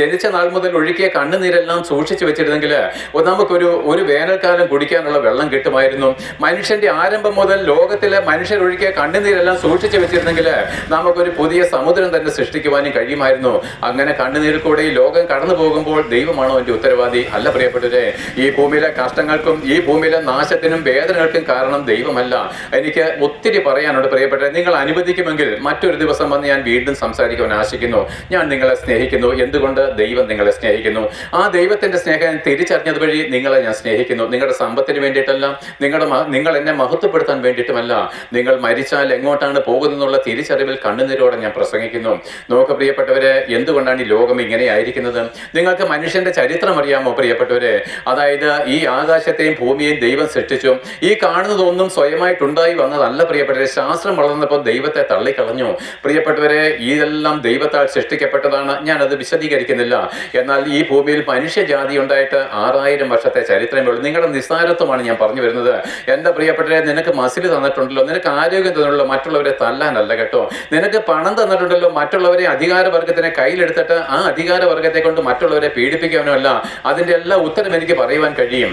ജനിച്ച നാൾ മുതൽ ഒഴുകിയ കണ്ണുനീരെല്ലാം സൂക്ഷിച്ചു വെച്ചിരുന്നെങ്കിൽ നമുക്കൊരു ഒരു വേനൽക്കാലം കുടിക്കാനുള്ള വെള്ളം കിട്ടുമായിരുന്നു. മനുഷ്യന്റെ ആരംഭം മുതൽ ലോകത്തിലെ മനുഷ്യർ ഒഴുകിയ കണ്ണുനീരെല്ലാം സൂക്ഷിച്ചു വെച്ചിരുന്നെങ്കിൽ നമുക്കൊരു പുതിയ സമുദ്രം തന്നെ സൃഷ്ടിക്കുവാനും കഴിയുമായിരുന്നു. അങ്ങനെ കണ്ണുനീരിൽ കൂടെ ഈ ലോകം കടന്നു പോകുമ്പോൾ ദൈവമാണോ എന്റെ ഉത്തരവാദി? അല്ല പ്രിയപ്പെട്ടവരെ ഈ ഭൂമിയിലെ കഷ്ടങ്ങൾക്കും ഈ ഭൂമിയിലെ നാശത്തിനും വേദനകൾക്കും കാരണം ദൈവമല്ല. എനിക്ക് ഒത്തിരി പറയാനുണ്ട് പ്രിയപ്പെട്ടവരെ. നിങ്ങൾ അനുവദിക്കുമെങ്കിൽ മറ്റൊരു ദിവസം വന്ന് ഞാൻ വീണ്ടും സംസാരിക്കുവാൻ ആശിക്കുന്നു. ഞാൻ നിങ്ങളെ സ്നേഹിക്കുന്നു. എന്തുകൊണ്ട് ദൈവം നിങ്ങളെ സ്നേഹിക്കുന്നു. ആ ദൈവത്തിന്റെ സ്നേഹം തിരിച്ചറിഞ്ഞത് വഴി നിങ്ങളെ ഞാൻ സ്നേഹിക്കുന്നു. നിങ്ങളുടെ സമ്പത്തിന് വേണ്ടിയിട്ടല്ല നിങ്ങളുടെ നിങ്ങൾ എന്നെ മഹത്വപ്പെടുത്താൻ വേണ്ടിയിട്ടുമല്ല. നിങ്ങൾ മരിച്ചാൽ എങ്ങോട്ടാണ് പോകുന്നതെന്നുള്ള തിരിച്ചറിവിൽ കണ്ണുനീരോടെ ഞാൻ പ്രസംഗിക്കുന്നു. നോക്ക് പ്രിയപ്പെട്ടവരെ എന്തുകൊണ്ടാണ് ഈ ലോകം ഇങ്ങനെ ആയിരിക്കുന്നത്? നിങ്ങൾക്ക് മനുഷ്യന്റെ ചരിത്രം അറിയാമോ പ്രിയപ്പെട്ടവരെ? അതായത് ഈ ആകാശത്തെയും ഭൂമിയെയും ദൈവം സൃഷ്ടിച്ചു. ഈ കാണുന്നതൊന്നും സ്വയമായിട്ടുണ്ടായി വന്നതല്ല പ്രിയപ്പെട്ടവരെ. ശാസ്ത്രം വളർന്നപ്പോൾ ദൈവത്തെ തള്ളിക്കളഞ്ഞു. പ്രിയപ്പെട്ടവരെ ഇതെല്ലാം ദൈവത്താൽ സൃഷ്ടിക്കപ്പെട്ടതാണ്. ഞാൻ അത് വിശദീകരിക്കുന്നില്ല എന്നാൽ ഈ ഭൂമിയിൽ മനുഷ്യജാതി ഉണ്ടായിട്ട് ആറായിരം വർഷത്തെ ചരിത്രമേ ഉള്ളൂ നിങ്ങളുടെ നിസ്സാരത്വമാണ് ഞാൻ പറഞ്ഞു വരുന്നത്. എന്റെ പ്രിയപ്പെട്ടവരെ നിനക്ക് മസിൽ തന്നിട്ടുണ്ടല്ലോ. നിനക്ക് ആരോഗ്യം തന്നിട്ടുള്ളൂ മറ്റുള്ളവരെ തല്ലാനല്ല കേട്ടോ. നിനക്ക് പണം തന്നിട്ടുണ്ടല്ലോ. മറ്റുള്ളവരെ അധികാരവർഗത്തിനെ കയ്യിലെടുത്തിട്ട് ആ അധികാരവർഗത്തെ കൊണ്ട് മറ്റുള്ളവരെ പീഡിപ്പിക്കാനോ അല്ല അതിന്റെ എല്ലാ ഉത്തരം എനിക്ക് പറയുവാൻ കഴിയും.